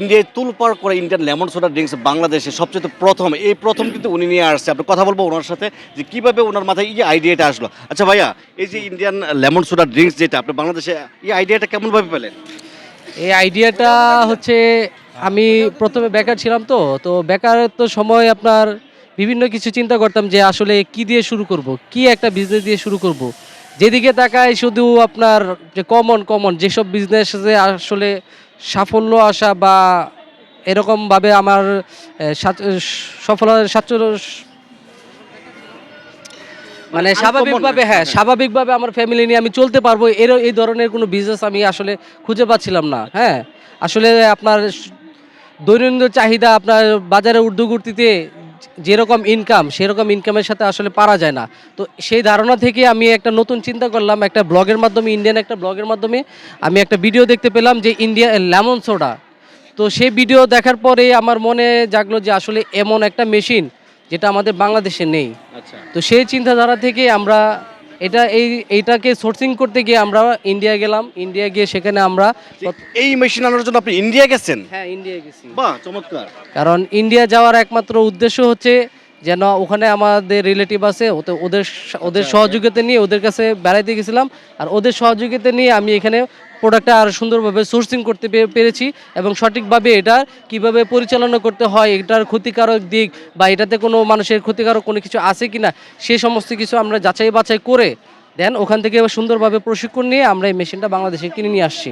ইন্ডিয়ায় তুলপার করে Indian lemon soda drinks বাংলাদেশে সবচেয়ে প্রথম। এই প্রথম কিন্তু উনি নিয়ে আসছে। আপনি কথা বলব ওনার সাথে যে কীভাবে ওনার মাথায় এই যে আইডিয়াটা আসলো। আচ্ছা ভাইয়া, এই যে ইন্ডিয়ান লেমন সোডা ড্রিঙ্কস যেটা, আপনি বাংলাদেশে এই আইডিয়াটা কেমনভাবে পেলেন? এই আইডিয়াটা হচ্ছে, আমি প্রথমে বেকার ছিলাম তো তো বেকার তো সময় আপনার বিভিন্ন কিছু চিন্তা করতাম যে আসলে কি দিয়ে শুরু করব, কি একটা বিজনেস দিয়ে শুরু করব। যেদিকে তাকায় শুধু আপনার যে কমন কমন যেসব বিজনেসে আসলে সাফল্য আসা বা এরকমভাবে আমার সফলতা সাচ- সফলতার সাচ্চল্য মানে স্বাভাবিকভাবে হ্যাঁ হ্যাঁ। স্বাভাবিকভাবে আমার ফ্যামিলি নিয়ে আমি চলতে পারব এর এই ধরনের কোনো বিজনেস আমি আসলে খুঁজে পাচ্ছিলাম না হ্যাঁ আসলে আপনার দৈনন্দিন চাহিদা আপনার বাজারে ঊর্ধ্বগতিতে যেরকম ইনকাম সেরকম ইনকামের সাথে আসলে পারা যায় না। তো সেই ধারণা থেকে আমি একটা নতুন চিন্তা করলাম একটা ব্লগের মাধ্যমে ইন্ডিয়ান একটা ব্লগের মাধ্যমে। আমি একটা ভিডিও দেখতে পেলাম যে ইন্ডিয়া লেমন সোডা তো সেই ভিডিও দেখার পরে আমার মনে জাগলো যে আসলে এমন একটা মেশিন যেটা আমাদের বাংলাদেশে নেই। আচ্ছা। তো সেই চিন্তাধারা থেকে আমরা এটা এই এইটাকে সোর্সিং করতে গিয়ে আমরা ইন্ডিয়া গেলাম। ইন্ডিয়া গিয়ে সেখানে আমরা এই মেশিন আনার জন্য আপনি ইন্ডিয়া গেছেন? হ্যাঁ ইন্ডিয়া গেছি। বাহ চমৎকার। কারণ ইন্ডিয়া যাওয়ার একমাত্র উদ্দেশ্য হচ্ছে যেন ওখানে আমাদের রিলেটিভ আছে ওতে ওদের ওদের আচ্ছা। সহযোগিতা নিয়ে ওদের কাছে বেড়াইতে গেছিলাম আর ওদের সহযোগিতা নিয়ে আমি এখানে প্রোডাক্টটা আরও সুন্দরভাবে সোর্সিং করতে পেরেছি এবং সঠিকভাবে এটা কীভাবে পরিচালনা করতে হয় এটার ক্ষতিকারক দিক বা এটাতে কোনো মানুষের ক্ষতিকারক কোনো কিছু আছে কি না সেই সমস্ত কিছু আমরা যাচাই বাছাই করে দেন ওখান থেকে সুন্দরভাবে প্রশিক্ষণ নিয়ে আমরা এই মেশিনটা বাংলাদেশে কিনে নিয়ে আসছি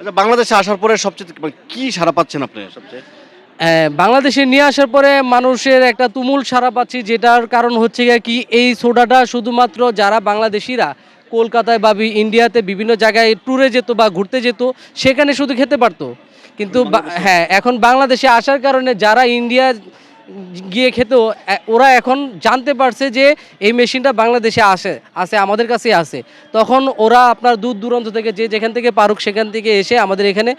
আচ্ছা বাংলাদেশে আসার পরে সবচেয়ে মানে কি সারা পাচ্ছেন আপনি সবচেয়ে বাংলাদেশে নিয়ে আসার পরে মানুষের একটা তুমুল সারা পাচ্ছি যেটার কারণ হচ্ছে গিয়ে কি এই সোডাটা শুধুমাত্র যারা বাংলাদেশিরা কলকাতায় বা ইন্ডিয়াতে বিভিন্ন জায়গায় ট্যুরে যেত বা ঘুরতে যেত সেখানে শুধু খেতে পারতো। কিন্তু হ্যাঁ এখন বাংলাদেশে আসার কারণে যারা ইন্ডিয়া গিয়ে খেত ওরা এখন জানতে পারছে যে এই মেশিনটা বাংলাদেশে আসে আছে আমাদের কাছেই আছে। তখন ওরা আপনার দূর দূরান্ত থেকে যে যেখান থেকে পারুক সেখান থেকে এসে আমাদের এখানে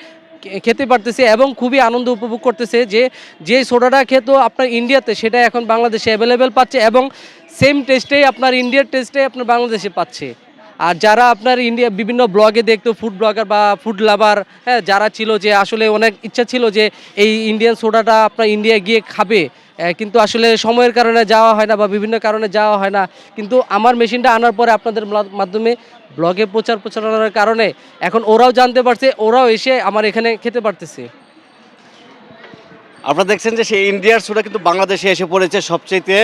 খেতে পারতেছে এবং খুবই আনন্দ উপভোগ করতেছে যে যে সোডাটা খেত আপনার ইন্ডিয়াতে, সেটা এখন বাংলাদেশে অ্যাভেলেবেল পাচ্ছে এবং সেম টেস্টেই আপনার ইন্ডিয়ার টেস্টে আপনার বাংলাদেশে পাচ্ছে। আর যারা আপনার ইন্ডিয়া বিভিন্ন ব্লগে দেখতো ফুড ব্লগার বা ফুড লাভার হ্যাঁ যারা ছিল যে আসলে অনেক ইচ্ছা ছিল যে এই ইন্ডিয়ান সোডাটা আপনার ইন্ডিয়া গিয়ে খাবে কিন্তু আসলে সময়ের কারণে যাওয়া হয় না বা বিভিন্ন কারণে যাওয়া হয় না। কিন্তু আমার মেশিনটা আনার পরে আপনাদের মাধ্যমে ব্লগে প্রচার প্রচারণার কারণে এখন ওরাও জানতে পারছে, ওরাও এসে আমার এখানে খেতে পারতেছে। আপনারা দেখছেন যে সেই ইন্ডিয়ার সোডা কিন্তু বাংলাদেশে এসে পড়েছে সবচেয়ে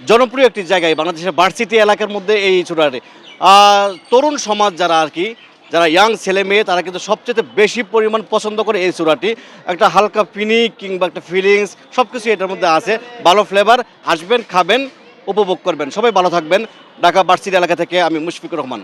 জনপ্রিয় একটি জায়গায় বাংলাদেশের বার্সিটি এলাকার মধ্যে এই সোডাটি তরুণ সমাজ যারা আর কি, যারা ইয়াং ছেলে মেয়ে, তারা কিন্তু সবচেয়ে বেশি পরিমাণ পছন্দ করে এই চূড়াটি একটা হালকা ফিনি কিংবা একটা ফিলিংস সব কিছু এটার মধ্যে আছে। ভালো ফ্লেভার আসবেন, খাবেন, উপভোগ করবেন। সবাই ভালো থাকবেন। ঢাকা বার্সিটি এলাকা থেকে আমি মুশফিকুর রহমান।